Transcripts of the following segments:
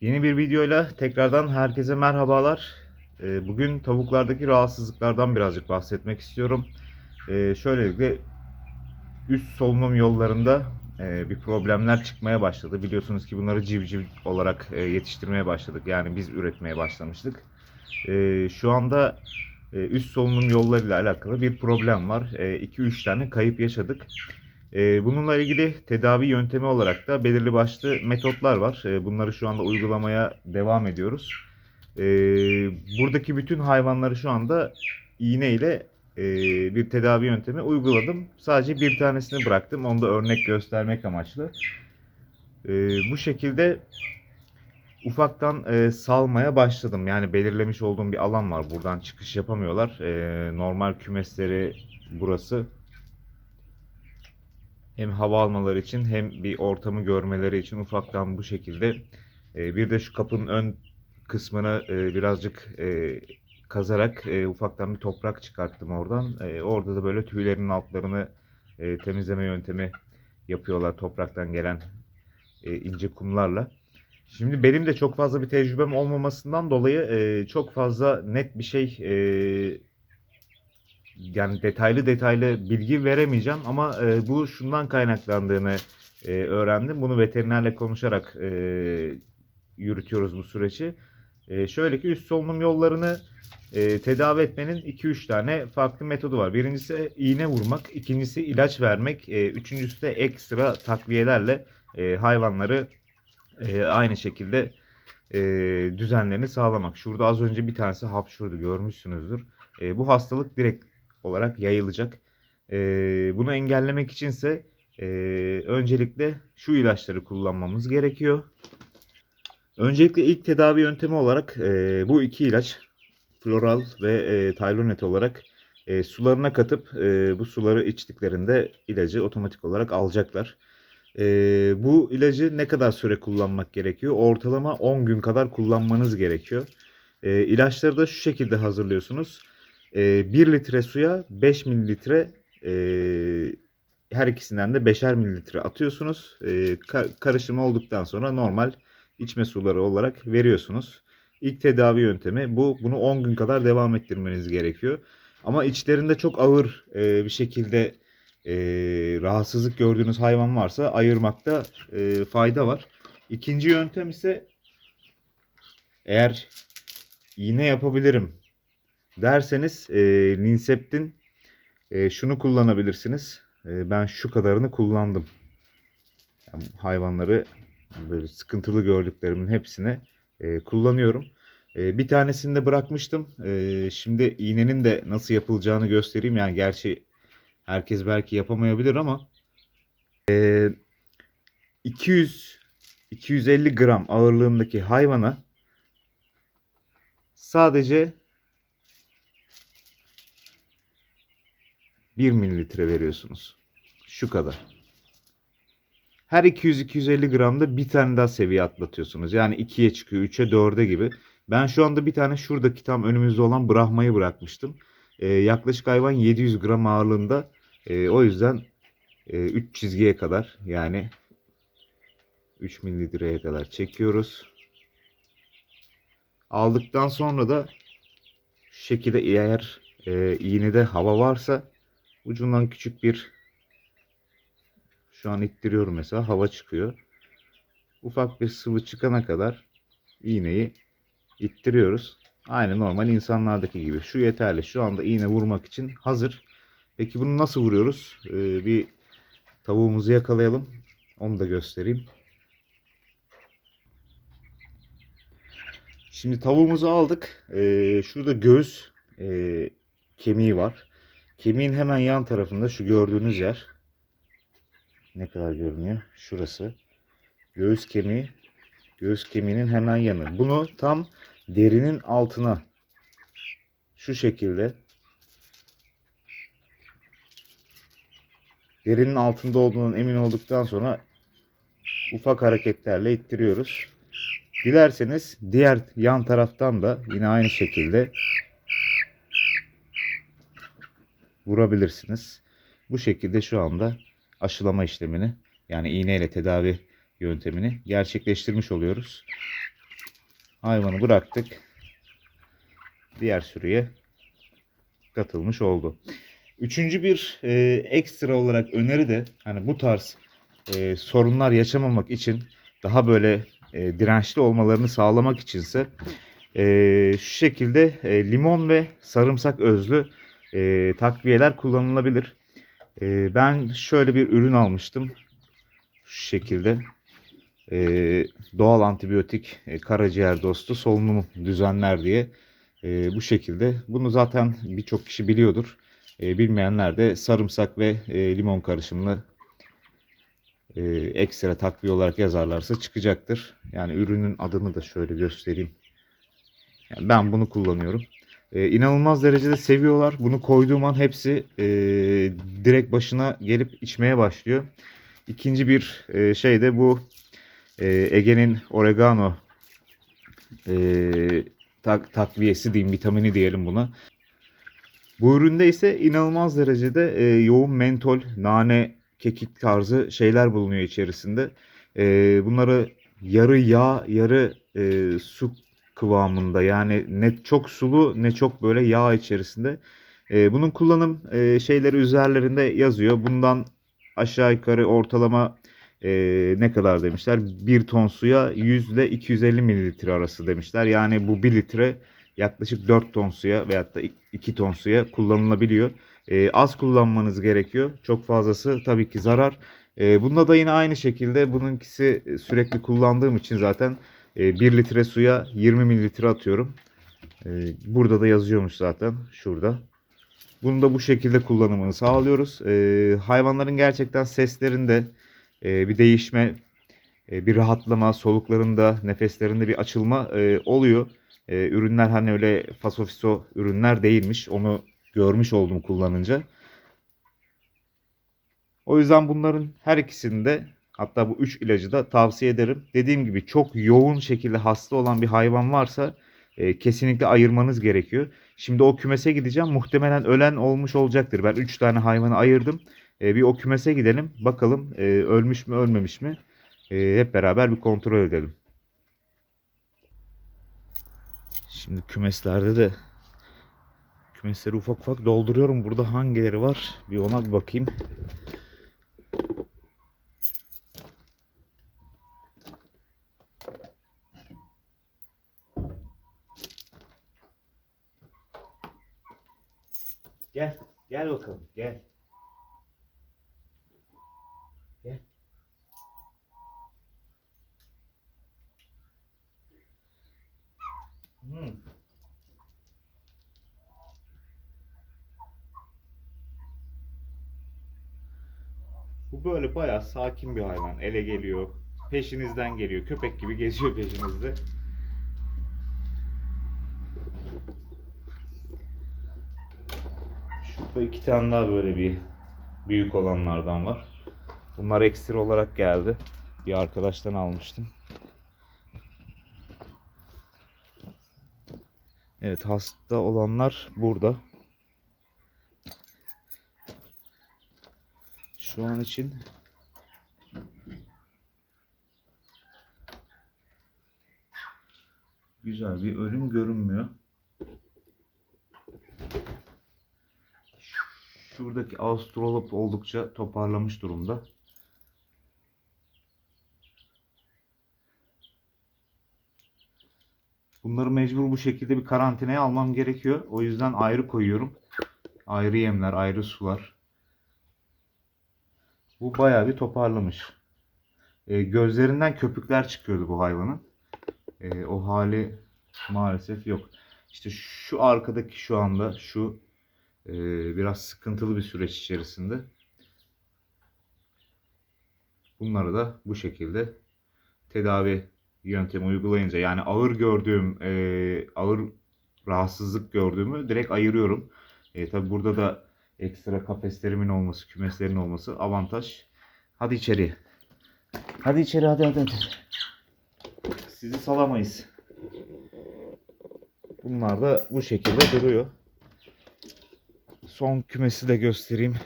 Yeni bir videoyla tekrardan herkese merhabalar. Ee, Bugün tavuklardaki rahatsızlıklardan birazcık bahsetmek istiyorum. Ee, Şöylelikle üst solunum yollarında e, bir problemler çıkmaya başladı. Biliyorsunuz ki bunları civciv olarak e, yetiştirmeye başladık. Yani biz üretmeye başlamıştık. Ee, Şu anda e, üst solunum yollarıyla alakalı bir problem var. 2-3 tane kayıp yaşadık. Ee, Bununla ilgili tedavi yöntemi olarak da belirli başlı metotlar var. Ee, Bunları şu anda uygulamaya devam ediyoruz. Ee, Buradaki bütün hayvanları şu anda iğne ile e, bir tedavi yöntemi uyguladım. Sadece bir tanesini bıraktım. Onu da örnek göstermek amaçlı. Bu şekilde ufaktan e, salmaya başladım. Yani belirlemiş olduğum bir alan var. Buradan çıkış yapamıyorlar. Normal kümesleri burası hem hava almaları için hem bir ortamı görmeleri için ufaktan bu şekilde e, bir de şu kapının ön kısmını e, birazcık e, kazarak e, ufaktan bir toprak çıkarttım oradan. E, orada da böyle tüylerinin altlarını e, temizleme yöntemi yapıyorlar topraktan gelen e, ince kumlarla. Şimdi benim de çok fazla bir tecrübem olmamasından dolayı e, çok fazla net bir şey e, yani detaylı detaylı bilgi veremeyeceğim ama e, bu şundan kaynaklandığını e, öğrendim. Bunu veterinerle konuşarak e, yürütüyoruz bu süreci. E, şöyle ki üst solunum yollarını e, tedavi etmenin 2-3 tane farklı metodu var. Birincisi iğne vurmak, ikincisi ilaç vermek, e, üçüncüsü de ekstra takviyelerle e, hayvanları e, aynı şekilde e, düzenlerini sağlamak. Şurada az önce bir tanesi hapşurdu görmüşsünüzdür. E, bu hastalık direkt olarak yayılacak. E, bunu engellemek içinse e, öncelikle şu ilaçları kullanmamız gerekiyor. Öncelikle ilk tedavi yöntemi olarak e, bu iki ilaç Floral ve e, Tylonet olarak e, sularına katıp e, bu suları içtiklerinde ilacı otomatik olarak alacaklar. E, bu ilacı ne kadar süre kullanmak gerekiyor? Ortalama 10 gün kadar kullanmanız gerekiyor. E, ilaçları da şu şekilde hazırlıyorsunuz. E, 1 litre suya 5 mililitre e, her ikisinden de 5'er mililitre atıyorsunuz. E, ka- karışımı olduktan sonra normal içme suları olarak veriyorsunuz. İlk tedavi yöntemi bu. Bunu 10 gün kadar devam ettirmeniz gerekiyor. Ama içlerinde çok ağır e, bir şekilde e, rahatsızlık gördüğünüz hayvan varsa ayırmakta e, fayda var. İkinci yöntem ise eğer iğne yapabilirim derseniz e, Linsept'in e, şunu kullanabilirsiniz. E, ben şu kadarını kullandım. Yani hayvanları böyle sıkıntılı gördüklerimin hepsini e, kullanıyorum. E, bir tanesini de bırakmıştım. E, şimdi iğnenin de nasıl yapılacağını göstereyim. Yani gerçi herkes belki yapamayabilir ama e, 200 250 gram ağırlığındaki hayvana sadece 1 mililitre veriyorsunuz. Şu kadar. Her 200-250 gramda bir tane daha seviye atlatıyorsunuz. Yani 2'ye çıkıyor, 3'e, 4'e gibi. Ben şu anda bir tane şuradaki tam önümüzde olan Brahma'yı bırakmıştım. Ee, yaklaşık hayvan 700 gram ağırlığında. Ee, o yüzden e, 3 çizgiye kadar yani 3 mililitreye kadar çekiyoruz. Aldıktan sonra da şu şekilde eğer e, iğnede hava varsa ucundan küçük bir şu an ittiriyorum mesela hava çıkıyor. Ufak bir sıvı çıkana kadar iğneyi ittiriyoruz. Aynı normal insanlardaki gibi. Şu yeterli. Şu anda iğne vurmak için hazır. Peki bunu nasıl vuruyoruz? Ee, bir tavuğumuzu yakalayalım. Onu da göstereyim. Şimdi tavuğumuzu aldık. Ee, şurada göğüs e, kemiği var. Kemiğin hemen yan tarafında şu gördüğünüz yer. Ne kadar görünüyor? Şurası. Göğüs kemiği. Göğüs kemiğinin hemen yanı. Bunu tam derinin altına şu şekilde derinin altında olduğundan emin olduktan sonra ufak hareketlerle ittiriyoruz. Dilerseniz diğer yan taraftan da yine aynı şekilde vurabilirsiniz. Bu şekilde şu anda aşılama işlemini yani iğneyle tedavi yöntemini gerçekleştirmiş oluyoruz. hayvanı bıraktık. Diğer sürüye katılmış oldu. Üçüncü bir e, ekstra olarak öneri de hani bu tarz e, sorunlar yaşamamak için daha böyle e, dirençli olmalarını sağlamak içinse e, şu şekilde e, limon ve sarımsak özlü e, takviyeler kullanılabilir. E, ben şöyle bir ürün almıştım. Şu şekilde e, doğal antibiyotik e, karaciğer dostu solunumu düzenler diye e, bu şekilde. Bunu zaten birçok kişi biliyordur. E, bilmeyenler de sarımsak ve e, limon karışımını e, ekstra takviye olarak yazarlarsa çıkacaktır. Yani ürünün adını da şöyle göstereyim. Yani ben bunu kullanıyorum. E, inanılmaz derecede seviyorlar. Bunu koyduğum an hepsi e, direkt başına gelip içmeye başlıyor. İkinci bir e, şey de bu e, Ege'nin oregano e, tak, takviyesi diyeyim, vitamini diyelim buna. Bu üründe ise inanılmaz derecede e, yoğun mentol, nane, kekik tarzı şeyler bulunuyor içerisinde. E, bunları yarı yağ, yarı e, su kıvamında yani ne çok sulu ne çok böyle yağ içerisinde. E, bunun kullanım e, şeyleri üzerlerinde yazıyor. Bundan aşağı yukarı ortalama e, ne kadar demişler? 1 ton suya 100 ile 250 mililitre arası demişler. Yani bu 1 litre yaklaşık 4 ton suya veyahut da 2 ton suya kullanılabiliyor. E, az kullanmanız gerekiyor. Çok fazlası tabii ki zarar. E, bunda da yine aynı şekilde bununkisi sürekli kullandığım için zaten e, 1 litre suya 20 mililitre atıyorum. E, burada da yazıyormuş zaten şurada. Bunu da bu şekilde kullanımını sağlıyoruz. E, hayvanların gerçekten seslerinde e, bir değişme, e, bir rahatlama, soluklarında, nefeslerinde bir açılma e, oluyor. Ürünler hani öyle fasofiso ürünler değilmiş. Onu görmüş oldum kullanınca. O yüzden bunların her ikisini de hatta bu üç ilacı da tavsiye ederim. Dediğim gibi çok yoğun şekilde hasta olan bir hayvan varsa e, kesinlikle ayırmanız gerekiyor. Şimdi o kümese gideceğim. Muhtemelen ölen olmuş olacaktır. Ben 3 tane hayvanı ayırdım. E, bir o kümese gidelim. Bakalım e, ölmüş mü ölmemiş mi? E, hep beraber bir kontrol edelim. Şimdi kümeslerde de kümesleri ufak ufak dolduruyorum. Burada hangileri var? Bir ona bir bakayım. Gel. Gel bakalım. Gel. Gel. Hmm. Bu böyle bayağı sakin bir hayvan. Ele geliyor. Peşinizden geliyor. Köpek gibi geziyor peşinizde. Şurada iki tane daha böyle bir büyük olanlardan var. Bunlar ekstra olarak geldi. Bir arkadaştan almıştım. Evet hasta olanlar burada. Şu an için güzel bir ölüm görünmüyor. Şuradaki Australop oldukça toparlamış durumda. Bunları mecbur bu şekilde bir karantinaya almam gerekiyor. O yüzden ayrı koyuyorum. Ayrı yemler, ayrı sular. Bu bayağı bir toparlamış. E, gözlerinden köpükler çıkıyordu bu hayvanın. E, o hali maalesef yok. İşte şu arkadaki şu anda şu biraz sıkıntılı bir süreç içerisinde. Bunları da bu şekilde tedavi yöntemi uygulayınca yani ağır gördüğüm ağır rahatsızlık gördüğümü direkt ayırıyorum. E, tabi burada da ekstra kafeslerimin olması, kümeslerin olması avantaj. Hadi içeri. Hadi içeri hadi hadi. hadi. Sizi salamayız. Bunlar da bu şekilde duruyor. Son kümesi de göstereyim.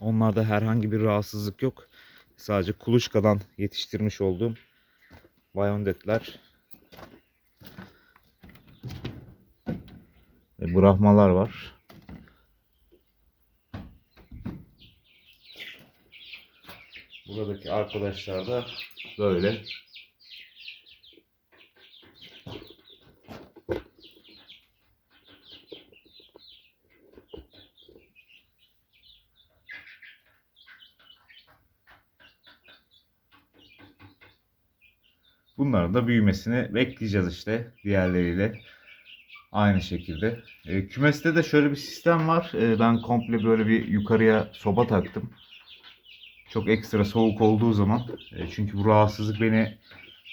Onlarda herhangi bir rahatsızlık yok. Sadece kuluçkadan yetiştirmiş olduğum bayondetler ve brahmalar var. Buradaki arkadaşlar da böyle Bunların da büyümesini bekleyeceğiz işte diğerleriyle. Aynı şekilde. E, kümeste de şöyle bir sistem var. E, ben komple böyle bir yukarıya soba taktım. Çok ekstra soğuk olduğu zaman. e, çünkü bu rahatsızlık beni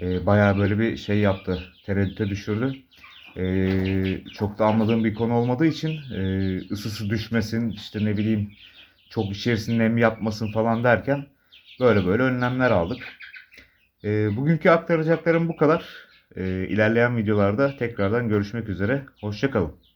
e, bayağı böyle bir şey yaptı. Tereddüte düşürdü. E, çok da anladığım bir konu olmadığı için e, ısısı düşmesin, işte ne bileyim çok içerisinde nem yapmasın falan derken böyle böyle önlemler aldık. E, bugünkü aktaracaklarım bu kadar. E, ilerleyen videolarda tekrardan görüşmek üzere. Hoşçakalın.